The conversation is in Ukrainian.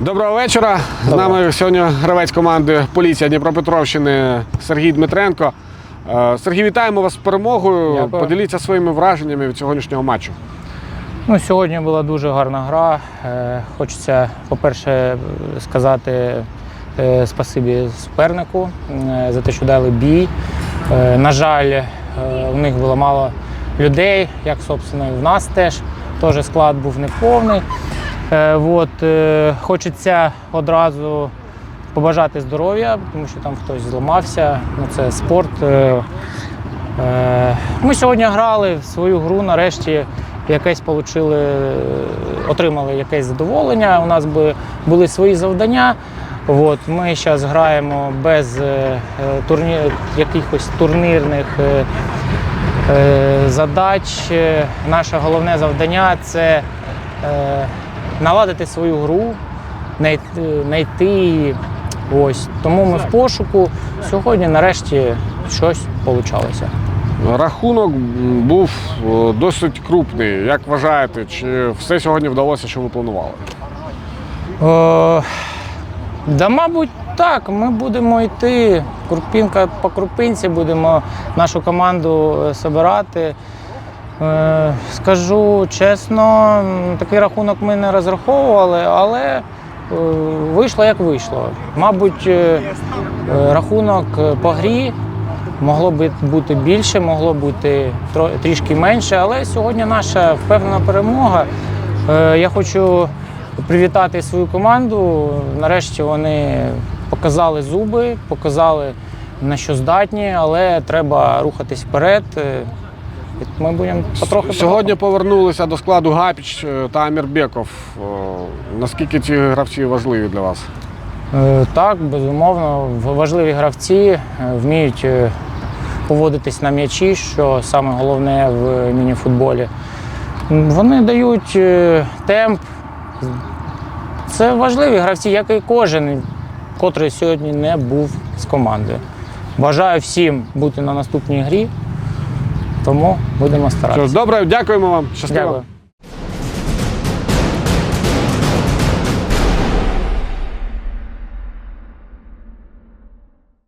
Доброго вечора. З нами сьогодні гравець команди Поліція Дніпропетровщини Сергій Дмитренко. Е, Сергій, вітаємо вас з перемогою. Дякую. Поділіться своїми враженнями від сьогоднішнього матчу. Ну, сьогодні була дуже гарна гра. Е, Хочеться, по-перше, сказати е, спасибі супернику за те, що дали бій. На жаль, у них було мало людей, як собственно і в нас теж. Теж склад був неповний. Е, От, е, хочеться одразу побажати здоров'я, тому що там хтось зламався. Ну, це спорт. Е, Ми сьогодні грали в свою гру, нарешті якесь получили, отримали якесь задоволення. У нас були свої завдання. От, ми зараз граємо без турні... якихось турнірних задач. Наше головне завдання це наладити свою гру, знайти-. Ось. Тому ми в пошуку. Сьогодні нарешті щось вийшло. Рахунок був е, досить крупний. Як вважаєте, чи все сьогодні вдалося, що ви планували? Е, да, мабуть, так. Ми будемо йти крупінка по крупинці, будемо нашу команду собирати. Е, скажу чесно, такий рахунок ми не розраховували, але е, вийшло як вийшло. Мабуть, е, е, рахунок е, по грі могло б бути більше, могло бути трішки менше, але сьогодні наша впевнена перемога. Е, Я хочу привітати свою команду. Нарешті вони показали зуби, показали на що здатні, але треба рухатись вперед. І Ми будемо потрохи. Сьогодні повернулися до складу Гапіч е, та Амірбеков. Е, Наскільки ці гравці важливі для вас? Е, Так, безумовно, важливі гравці вміють поводитись на м'ячі, що саме головне в мініфутболі. Вони дають темп. Це важливі гравці, як і кожен, котрий сьогодні не був з командою. Бажаю всім бути на наступній грі, тому будемо Що старатися. ж, добре, дякуємо вам. Щасливо. Дякую.